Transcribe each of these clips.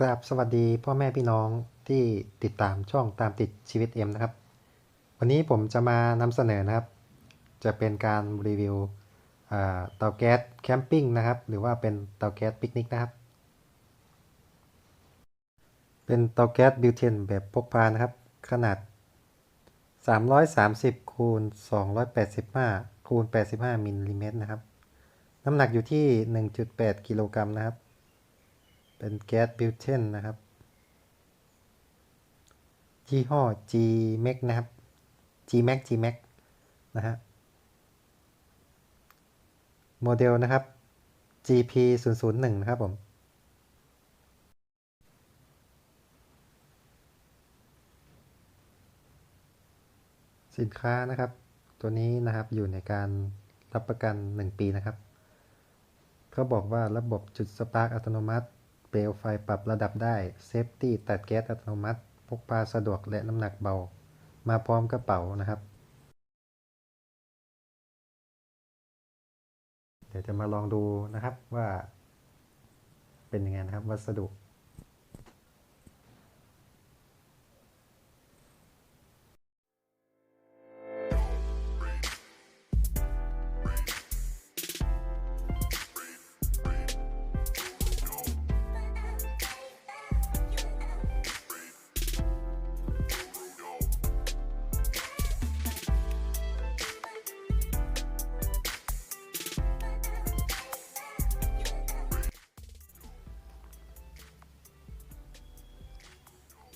ครับสวัสดีพ่อแม่พี่น้องที่ติดตามช่องตามติดชีวิตเอ็มนะครับ วันนี้ผมจะมานำเสนอนะครับ จะเป็นการรีวิวเตาแก๊สแคมปิ้งนะครับ หรือว่าเป็นเตาแก๊สปิกนิกนะครับ เป็นเตาแก๊สบิวเทนแบบพกพานะครับ ขนาด 330คูณ285คูณ85มิลลิเมตรนะครับ น้ำหนักอยู่ที่ 1.8 กิโลกรัมนะครับ เป็นแก๊สบิวเทนนะครับยี่ห้อ G Max นะครับ G Max G Max นะฮะโมเดลนะครับ GP 0 0 1นะครับผมสินค้านะครับ ตัวนี้นะครับอยู่ในการรับประกัน 1 ปีนะครับ เขาบอกว่าระบบจุดสปาร์กอัตโนมัติ ลวไฟปรับระดับได้ เซฟตี้ตัดแก๊สอัตโนมัติ พกพาสะดวกและน้ำหนักเบา มาพร้อมกระเป๋านะครับ เดี๋ยวจะมาลองดูนะครับว่า เป็นยังไงนะครับ วัสดุ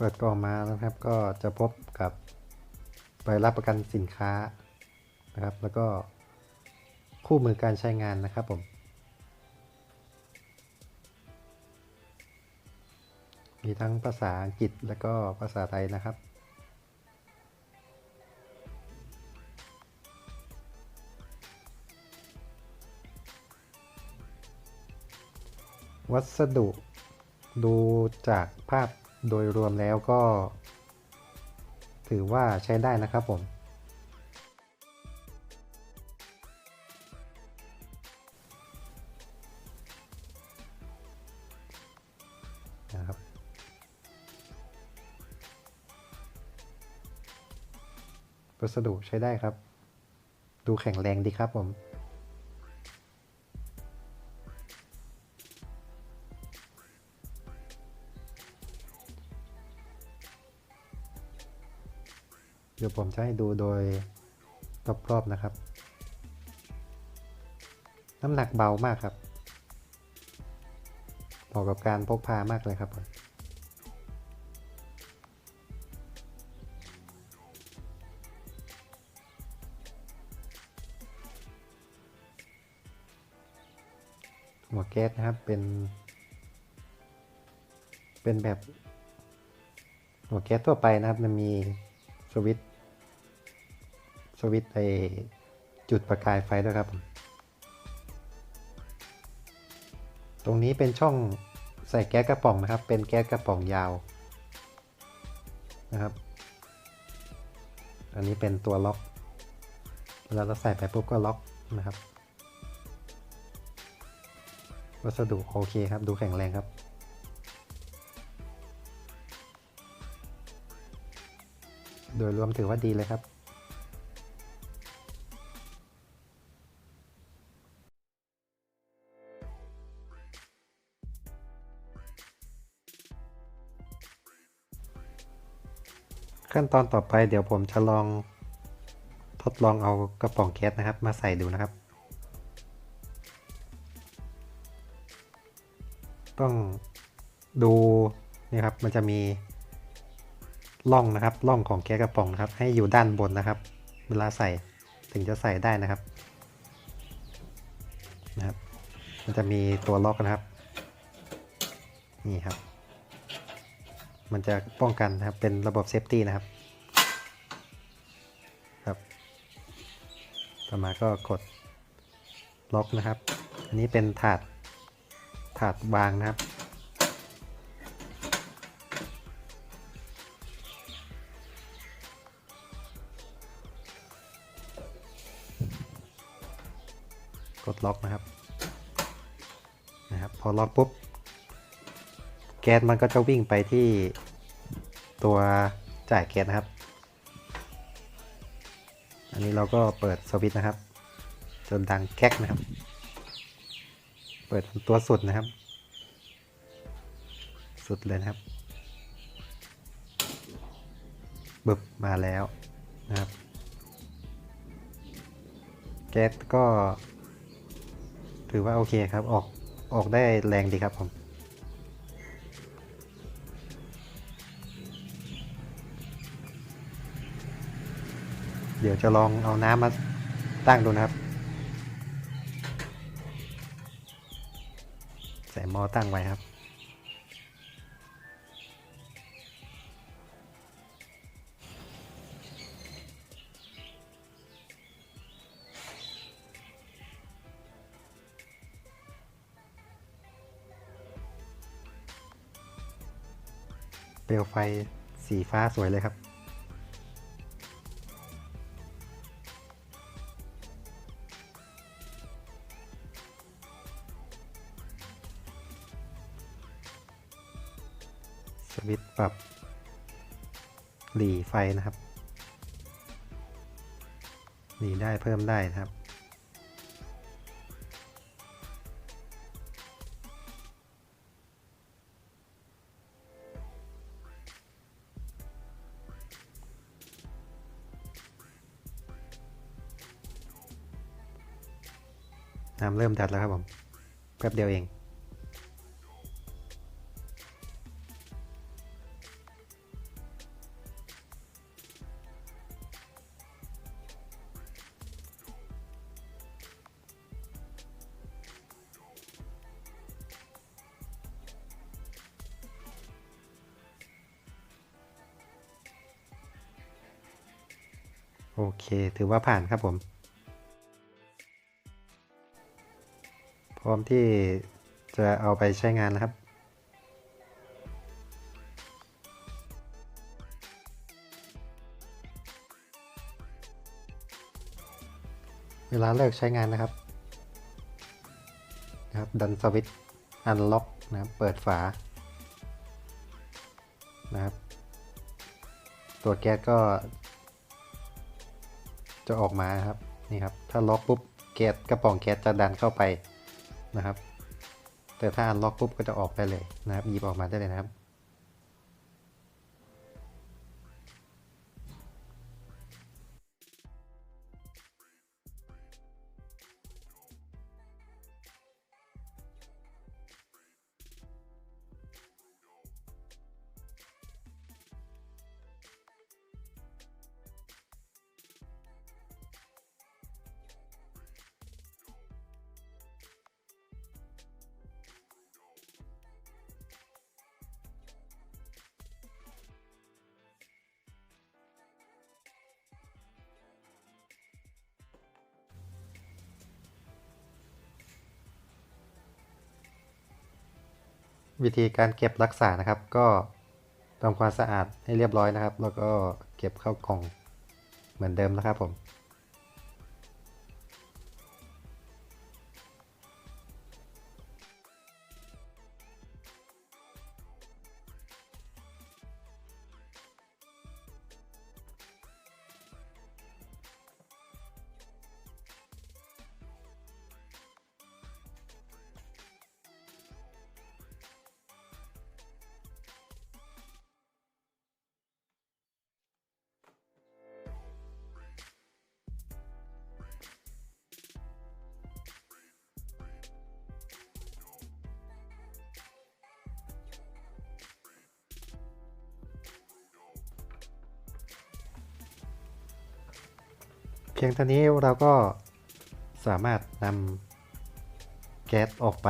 เปิดกล่องมานะครับ ก็จะพบกับใบรับประกันสินค้านะครับ แล้วก็คู่มือการใช้งานนะครับผม มีทั้งภาษาอังกฤษและก็ภาษาไทยนะครับวัสดุดูจากภาพ โดยรวมแล้วก็ ถือว่าใช้ได้นะครับผม นะครับ วัสดุใช้ได้ครับ ดูแข็งแรงดีครับผม เดี๋ยวผมจะให้ดูโดยรอบๆนะครับ น้ำหนักเบามากครับเหมาะกับการพกพามากเลยครับผมหัวแก๊สนะครับเป็น เป็นแบบหัวแก๊สทั่วไปนะครับ มันมีสวิตช์ สวิตไอจุดประกายไฟด้วยครับ ตรงนี้เป็นช่องใส่แก๊สกระป๋องนะครับ เป็นแก๊สกระป๋องยาวนะครับ อันนี้เป็นตัวล็อก เวลาเราใส่ไปปุ๊บก็ล็อกนะครับ วัสดุโอเคครับ ดูแข็งแรงครับโดยรวมถือว่าดีเลยครับ ขั้นตอนต่อไปเดี๋ยวผมจะลองทดลองเอากระป๋องแก๊สนะครับ มาใส่ดูนะครับ ต้องดูนี่ครับมันจะมีร่องนะครับร่องของแก๊สกระป๋องนะครับ ให้อยู่ด้านบนนะครับ เวลาใส่ถึงจะใส่ได้นะครับนะครับ มันจะมีตัวล็อกนะครับ นี่ครับ มันจะป้องกันนะครับ เป็นระบบเซฟตี้นะครับ ครับ ต่อมาก็กดล็อกนะครับ อันนี้เป็นถาดถาดวางนะครับ กดล็อกนะครับ นะครับ พอล็อกปุ๊บ แก๊สมันก็จะวิ่งไปที่ตัวจ่ายแก๊สนะครับ อันนี้เราก็เปิดสวิตช์นะครับ จนดังแก๊กนะครับ เปิดตัวสุดนะครับ สุดเลยนะครับบึบมาแล้วนะครับ แก๊สก็ ถือว่าโอเคครับ ออกออกได้แรงดีครับผม เดี๋ยวจะลองเอาน้ำมาตั้งดูนะครับ ใส่หม้อตั้งไว้ครับเปลวไฟสีฟ้าสวยเลยครับ สวิตช์ปรับหลีไฟนะครับ หลีได้เพิ่มได้นะครับ น้ำเริ่มดัดแล้วครับผม แป๊บเดียวเอง โอเค ถือว่าผ่านครับผม พร้อมที่จะเอาไปใช้งานแล้วครับ เวลาเลิกใช้งานนะครับนะครับดันสวิตช์อันล็อกนะครับเปิดฝานะครับ ตัวแก๊สก็ จะออกมาครับนี่ครับ ถ้าล็อกปุ๊บแก๊สกระป๋องแก๊สจะดันเข้าไปนะครับ แต่ถ้าล็อกปุ๊บก็จะออกได้เลยนะครับหยิบออกมาได้เลยนะครับ วิธีการเก็บรักษานะครับ ก็ทำความสะอาดให้เรียบร้อยนะครับ แล้วก็เก็บเข้ากล่องเหมือนเดิมนะครับผม พียงเท่านี้เราก็สามารถนำแก๊สออกไป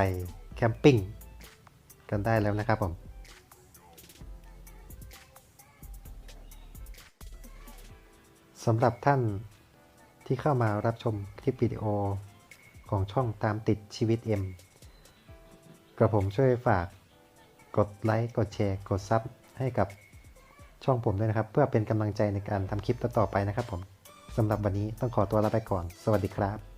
แคมปิ้งกันได้แล้วนะครับผมสำหรับท่านที่เข้ามารับชมคลิปวิดีโอของช่องตามติดชีวิต M กระผมช่วยฝากกดไลค์ กดแชร์ กดซับให้กับช่องผมด้วยนะครับ เพื่อเป็นกำลังใจในการทำคลิปต่อๆไปนะครับผม สำหรับวันนี้ต้องขอตัวลาไปก่อน สวัสดีครับ